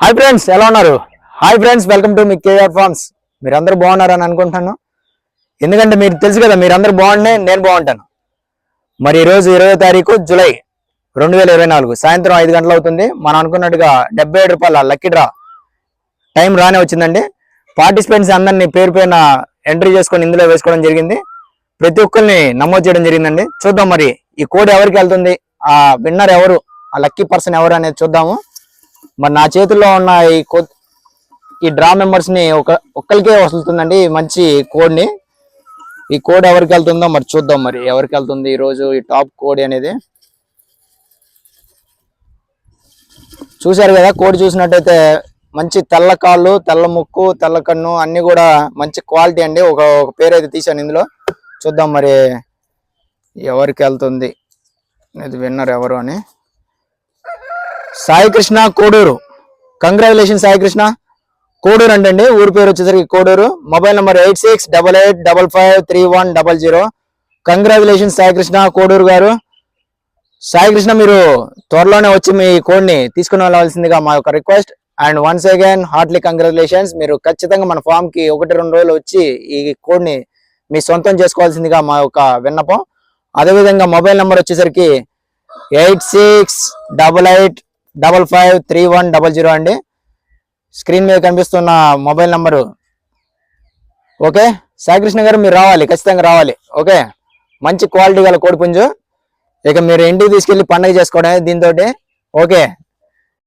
Hi friends ఎలా ఉన్నారు? Hi friends welcome to మీ కేఆర్ ఫార్మ్స్ మీరందరూ బాగున్నారని అనుకుంటున్నాను. ఎందుకంటే మీరు తెలుసు కదా మీరందరూ బాగుండే నేను బాగుంటాను. మరి ఈరోజు ఇరవై తారీఖు జూలై రెండు వేల ఇరవై నాలుగు సాయంత్రం ఐదు గంటలు అవుతుంది. మనం అనుకున్నట్టుగా డెబ్బై ఏడు రూపాయల లక్కీ డ్రా టైం రానే వచ్చిందండి. పార్టిసిపెంట్స్ అందరినీ పేరు పైన ఎంట్రీ చేసుకొని ఇందులో వేసుకోవడం జరిగింది. ప్రతి ఒక్కరిని నమోదు చేయడం జరిగిందండి. చూద్దాం మరి ఈ కోడ్ ఎవరికి వెళ్తుంది? ఆ విన్నర్ ఎవరు? ఆ లక్కీ పర్సన్ ఎవరు అనేది చూద్దాము. మరి నా చేతుల్లో ఉన్న ఈ కో ఈ డ్రా మెంబర్స్ని ఒక ఒక్కరికే వస్తుందండి ఈ మంచి కోడ్ని ఈ కోడ్ ఎవరికి వెళ్తుందో మరి చూద్దాం మరి. ఎవరికి వెళ్తుంది ఈ రోజు ఈ టాప్ కోడ్ అనేది? చూశారు కదా కోడి చూసినట్టయితే మంచి తెల్ల కాళ్ళు తెల్ల ముక్కు తెల్ల కన్ను అన్ని కూడా మంచి క్వాలిటీ అండి. ఒక ఒక పేరు అయితే తీసాను ఇందులో. చూద్దాం మరి ఎవరికి వెళ్తుంది. ఇది విన్నర్ ఎవరు అని. సాయికృష్ణ కోడూరు. కంగ్రాచులేషన్ సాయికృష్ణ కోడూరు అంటండి ఊరి పేరు వచ్చేసరికి Koduru. Mobile number eight six double eight double five three one double zero. Congratulation Saikrishna Koduru గారు. సాయికృష్ణ మీరు త్వరలోనే వచ్చి మీ కోడ్ని తీసుకుని వెళ్ళవలసిందిగా మా యొక్క request and once again heartily congratulations మీరు ఖచ్చితంగా మన ఫామ్కి ఒకటి రెండు రోజులు వచ్చి ఈ కోడ్ని మీ సొంతం చేసుకోవాల్సిందిగా మా యొక్క విన్నపం. అదేవిధంగా మొబైల్ నెంబర్ వచ్చేసరికి eight six double eight double five three one double zero అండి. స్క్రీన్ మీద కనిపిస్తున్న మొబైల్ నంబరు. ఓకే? సాయికృష్ణ గారు మీరు రావాలి ఖచ్చితంగా రావాలి. ఓకే? మంచి క్వాలిటీ గల కోడిపుంజు. ఇక మీరు ఇంటికి తీసుకెళ్ళి పండగ చేసుకోవడమే దీంతో ఓకే?